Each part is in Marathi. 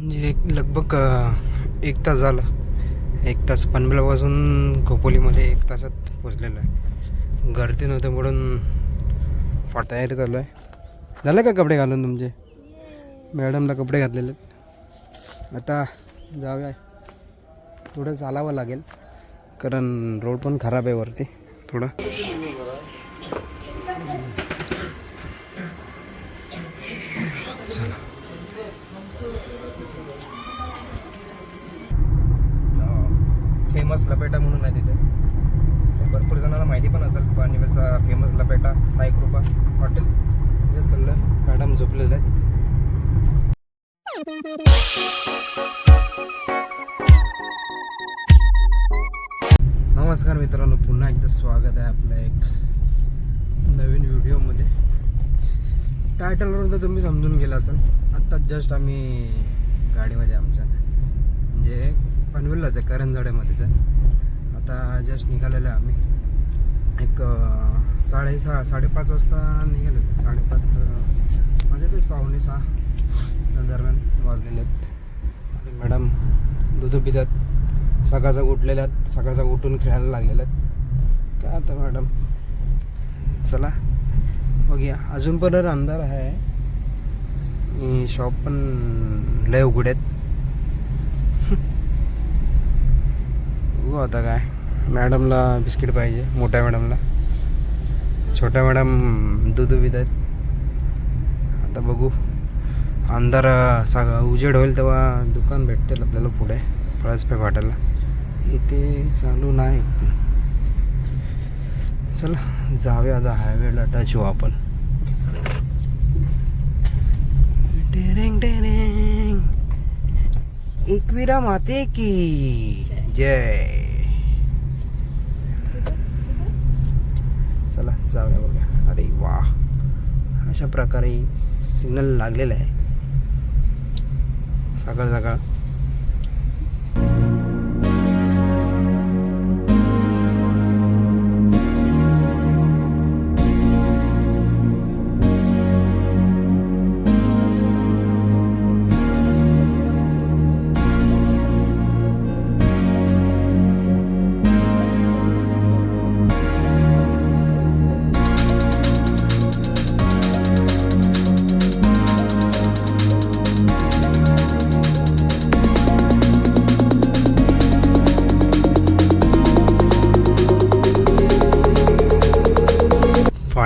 म्हणजे एक लगभग एक तास झाला. एक तास पनवेलपासून खोपोलीमध्ये एक तासात पोचलेलो आहे. गर्दी नव्हतं म्हणून फा तयारी चालू आहे. झालं का कपडे घालून तुमचे? मॅडमला कपडे घातलेले. आता जाऊया. थोडं चालावं लागेल. कारण रोड पण खराब आहे वरती. थोडं. फेमस लपेटा म्हणून आहे तिथे. भरपूर जणांना माहिती पण असेल पानिवेलचा फेमस लपेटा साईकृपा हॉटेल. तिथे चाललं मॅडम झोपलेले आहेत. नमस्कार मित्रांनो पुन्हा एकदा स्वागत आहे आपल्या एक नवीन व्हिडिओमध्ये. टायटलवरून तर तुम्ही समजून गेला असाल. आत्ता जस्ट आम्ही गाडीमध्ये आमच्या. म्हणजे पनवेललाच आहे करंजाड्यामध्येच आहे आता जस्ट निघालेलं आहे आम्ही. एक साडेसहा साडेपाच वाजता निघालेलो साडेपाच म्हणजे तेच पावणे सहा. दरम्यान वाजलेले आहेत. आणि मॅडम दूध पितात. सकाळचा उठलेल्या आहेत. सकाळचा उठून खेळायला लागलेल्या आहेत. काय आता मॅडम? चला बघूया. अजून पण अंधार आहे. आणि शॉप पण लय उघड आहेत. बघू आता काय. मॅडमला बिस्किट पाहिजे मोठ्या मॅडमला. छोट्या मॅडम दूध पित आहेत. आता बघू. अंधार सगळं उजेड होईल तेव्हा दुकान भेटेल आपल्याला पुढे पळसपे फाटायला इथे चालू नाही. चला जाऊया आता हायवेला टच होऊ आपण. टेरेंग टेरेंग. एकविरा माते की. जय. चला जाऊया बघा अरे वा. अशा प्रकारे सिग्नल लागलेला आहे. सकाळ सकाळ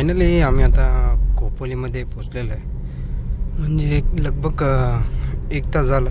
फायनली आम्ही आता खोपोलीमध्ये पोचलेलो आहे. म्हणजे एक लगभग एक तास झाला.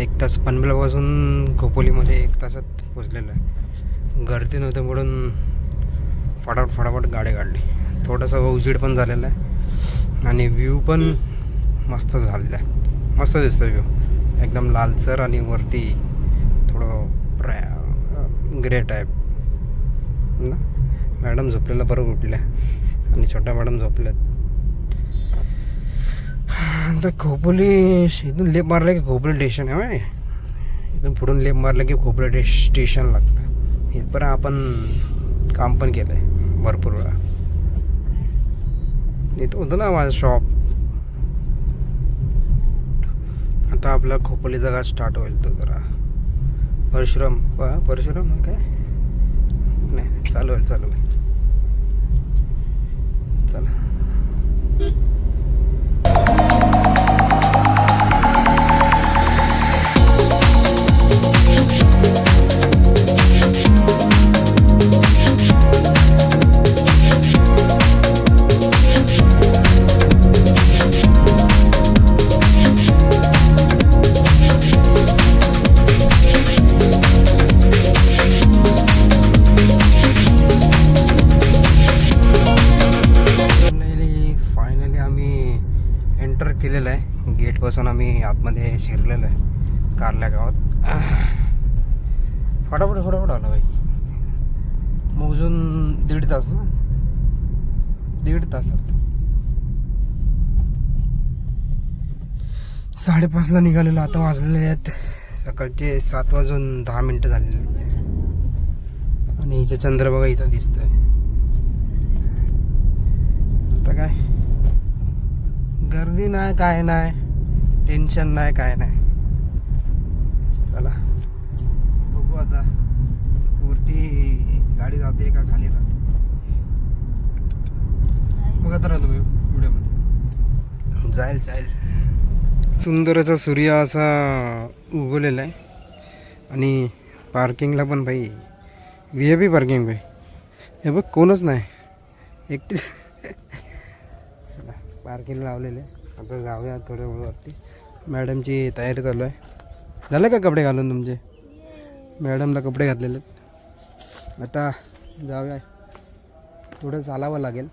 एक तास पनबिलापासून खोपोलीमध्ये एक तासात पोचलेलो आहे. गर्दी नव्हतं म्हणून फटाफट फटाफट गाडी काढली. थोडासा उजीड पण झालेला आहे. आणि व्ह्यू पण मस्त झालेला आहे. मस्त दिसतं व्ह्यू एकदम लालसर आणि वरती थोडं प्रॅ ग्रे टाईप ना? मॅडम झोपलेला बरं उठल्या. आणि छोट्या मॅडम झोपल्यात. आता खोपोली इथून लेप मारलं की खोपोली स्टेशन आहे होय. इथून पुढून लेप मारलं की खोपोली स्टेशन लागतं. इथपर्यंत आपण काम पण केलं आहे भरपूर वेळा. इथं होतं ना माझं शॉप आता आपला खोपोली जागा स्टार्ट होईल तो जरा. परशुराम प- परशुराम काय? नाही चालू होईल चालू होईल. चला एंटर आहे. गेटपासून आम्ही आतमध्ये शिरलेलो आहे. कारल्या गावात. फटाफट फटाफट आला बाई मोजून दीड तास ना? दीड तासात साडेपाचला निघालेलो आता वाजलेले आहेत. सकाळचे सात वाजून दहा मिनटं झालेले आणि इथे बघा इथं दिसतंय. आता काय? गर्दी नाही काय नाही. टेन्शन नाही काय नाही. चला. बघू आता. वरती गाडी जाते का खाली राहते? बघत राहतो तुम्ही व्हिडिओमध्ये. जाईल जाईल. सुंदर असा सूर्य असा उगवलेला आहे. आणि पार्किंगला पण भाई व्ही आय पी पार्किंग भाई. हे बघ कोणच नाही. एकटी पार्किंग लावलेले आता जाऊया थोड्या वरती मॅडमची तयारी चालू आहे. झालं का कपडे घालून तुमचे? मॅडमला कपडे घातलेले आहेत. आता जाऊया. थोडं चालावं लागेल.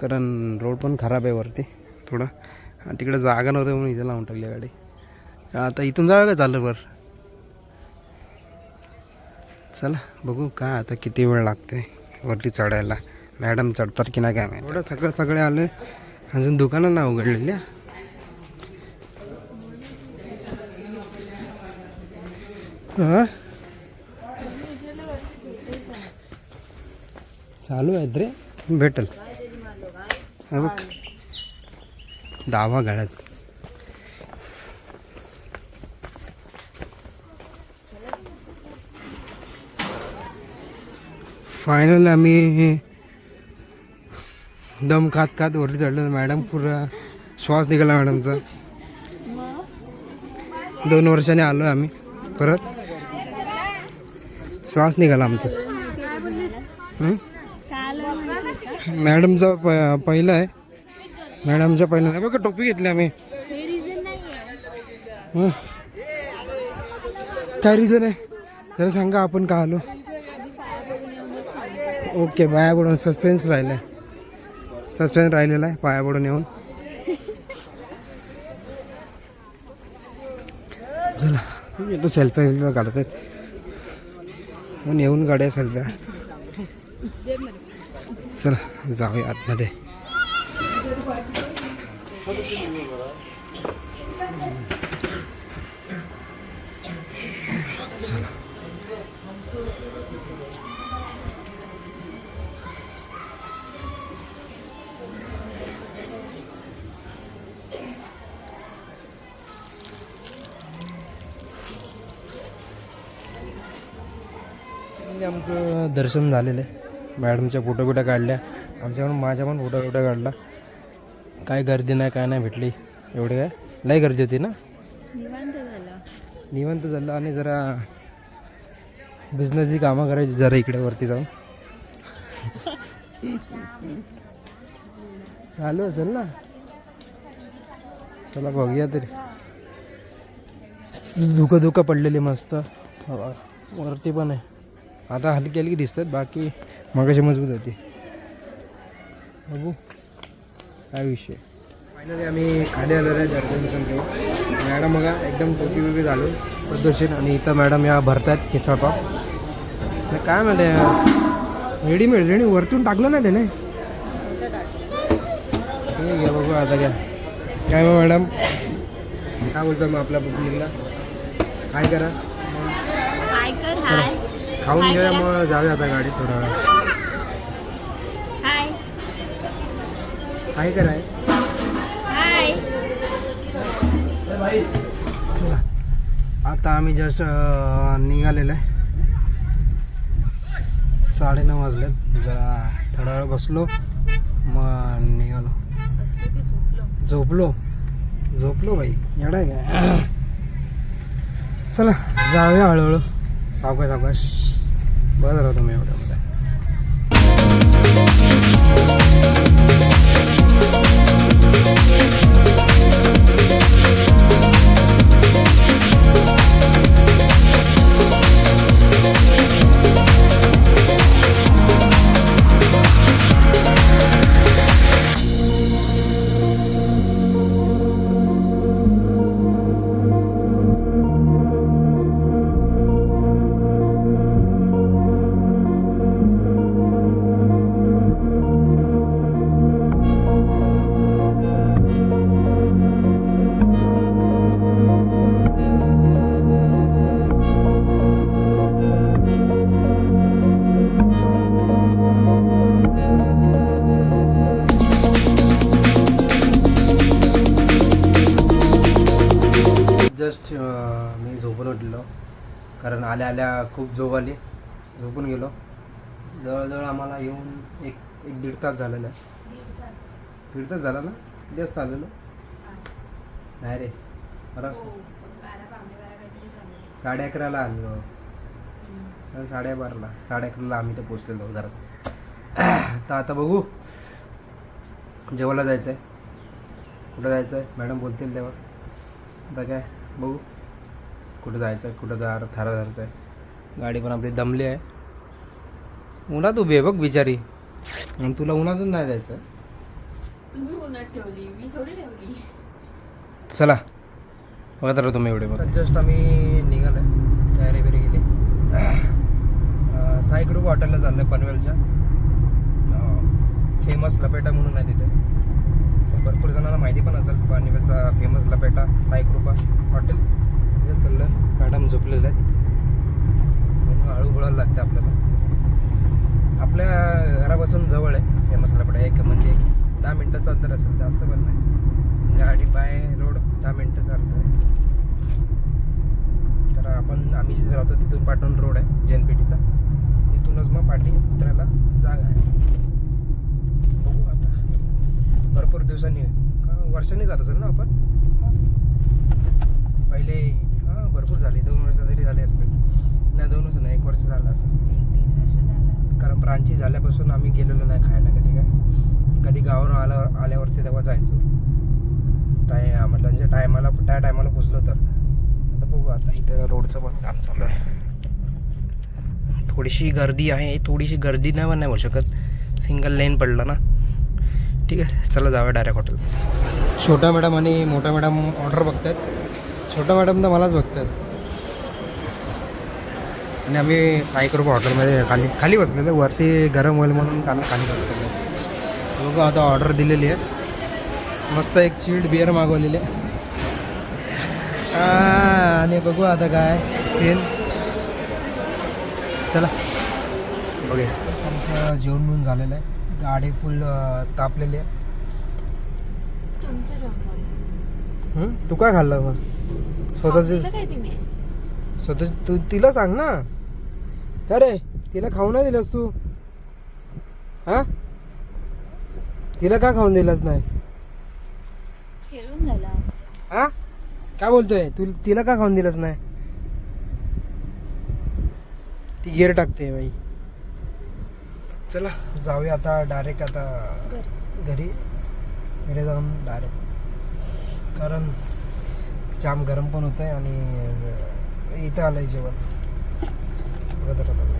कारण रोड पण खराब आहे वरती. थोडं. तिकडे जागा नव्हतं म्हणून इथे लावून टाकली गाडी. आता इथून जाऊया का चाललं बरं चला बघू काय आता किती वेळ लागते वरती चढायला. मॅडम चढतात की नाही काय माहिती. एवढं सगळं सगळे आले. अजून दुकानं ना उघडलेल्या चालू आहेत रे. भेटल. हा बघ. दावा गाड्यात फायनल आम्ही दम खात खात वरती चढलं मॅडम पुरा श्वास निघाला मॅडमचा. दोन वर्षाने आलो आम्ही परत. श्वास निघाला आमचा. मॅडमचा प पहिला आहे. मॅडमचा पहिला नाही. बघा टोपी घेतली आम्ही. काय रिझन आहे? जरा सांगा आपण का आलो. ओके बाय पडून सस्पेन्स राहिला आहे सस्पेन्स राहिलेला आहे पाया पडून येऊन. चला इथं सेल्फ्या विल्फ्या काढत आहेत म्हणून येऊन गाड्या सेल्फ्या चला जाऊया आतमध्ये. चला. आमचं दर्शन झालेलं आहे. मॅडमच्या फोटो बिटो काढल्या. आमच्या पण माझ्या पण फोटो बिटो काढला. काय गर्दी नाही काय नाही भेटली. एवढे काय? लई गर्दी होती ना? निवांत झालं. निवांत झालं आणि जरा बिझनेसची कामं करायची जरा इकडे वरती जाऊन. चालू असेल ना? चला बघूया तरी. धुकं धुकं पडलेली मस्त. वरती पण आहे. आता हलकी हलकी दिसतात बाकी मगाशी मजबूत होती. बघू काय विषय. फायनली आम्ही खाली आलेलो आहे दर्शन मॅडम बघा एकदम टोपी बिपी घालून पद्धतशीर आणि इथं मॅडम या भरतायत खिसापा तर काय म्हणते रेडीमेड रेडी वरतून टाकलं ना त्याने. आहे बघू आता घ्या. काय मग मॅडम? काय बोलतो मग आपल्या पब्लिकला काय करा? हाय कर हाय खाऊन घ्या मग. जाऊया आता गाडीत थोडा वेळ. हाय काय कराय हाय चला. आता आम्ही जस्ट निघालेलो आहे. साडेनऊ वाजले. जरा थोडा वेळ बसलो. मग निघालो. झोपलो. झोपलो बाई. येडा आहे काय? चला जाऊया हळूहळू. सावकाश सावकाश. बघत राहतो मी एवढ्यामध्ये कारण आल्या आल्या खूप झोप आली. झोपून गेलो. जवळजवळ आम्हाला येऊन एक एक दीड तास झालेला. आहे दीड तास झाला ना? वाजता आलेलो. नाही रे. बरं साडे अकराला आलेलो आणि साडे बाराला. साडे अकराला आम्ही तर पोचलेलो घरात. तर आता बघू. जेवायला जायचं आहे कुठं जायचं आहे मॅडम बोलतील तेव्हा. आता काय? बघू. कुठं जायचं आहे कुठं जा थारा धरत आहे गाडी पण आपली दमली आहे. उन्हात उभी आहे बघ बिचारी. आणि तुला उन्हातून नाही जायचं? तुम्ही उन्हात ठेवली मी थोडी ठेवली. चला. बघत राहतो मी एवढे जस्ट आम्ही निघालो तयारी बिरी गेली साई ग्रुप हॉटेलला चाललो आहे पनवेलच्या फेमस लपेटा म्हणून आहे तिथे. भरपूर जणांना माहिती पण असेल पनवेलचा फेमस लपेटा साई कृपा हॉटेल तिथे चाललं आहे मॅडम झोपलेल्या आहेत. म्हणून हळू बोलायला लागते आपल्याला. आपल्या घरापासून जवळ आहे. फेमस लपेटा एक म्हणजे दहा मिनटाचं अंतर असेल जास्त पण नाही. गाडी बाय रोड दहा मिनटं चालतं तर आपण आम्ही जिथे राहतो तिथून पाटण रोड आहे जेनपीटीचा. तिथूनच मग पाठी उतरायला जागा आहे. बघू आता. भरपूर दिवसांनी का वर्षांनी जात असेल ना आपण? पहिले हां भरपूर झाले दोन वर्ष तरी झाले असतील नाही दोन वर्ष झालं झालं कारण ब्रांची झाल्यापासून आम्ही गेलेलो नाही खायला कधी काय. कधी गावावरून आल्यावर आल्यावरती तेव्हा जायचो. टाय म्हटलं म्हणजे टायमाला त्या टायमाला पोचलो तर. आता बघू आता इथं रोडचं पण काम चालू आहे. थोडीशी गर्दी आहे. थोडीशी गर्दी नाही पण नाही म्हणू शकत. सिंगल लेन पडलं ना. ठीक आहे. चला जाऊया डायरेक्ट हॉटेल छोट्या मॅडम आणि मोठ्या मॅडम ऑर्डर बघतायत. छोट्या मॅडम तर मलाच बघतात आणि आम्ही साई कृपा हॉटेलमध्ये खाली खाली बसलेलो वरती गरम होईल म्हणून खाली खाली बसलेलो बघू आता ऑर्डर दिलेली आहे. मस्त एक चिल्ड बिअर मागवलेली आहे. आ, आणि बघू आता काय सेल चला. बघूया आमचं जेवण म्हणून झालेलं आहे. गाडी फुल तापलेली आहे? तू काय खाल्लं मग? स्वतःच स्वतः तू तिला सांग ना. का रे? तिला खाऊ नाही दिलंस तू? हा? तिला का खाऊन दिलंस नाही खेळून झालं आमचं. हा? काय बोलतोय? तू तिला का खाऊन दिलंस नाही? ती गिअर टाकते बाई. चला जाऊया आता डायरेक्ट आता घरी. घरी. घरी जाऊन डायरेक्ट कारण जाम गरम पण होत आहे आणि इथं आलं आहे जेवण. बघत राहतो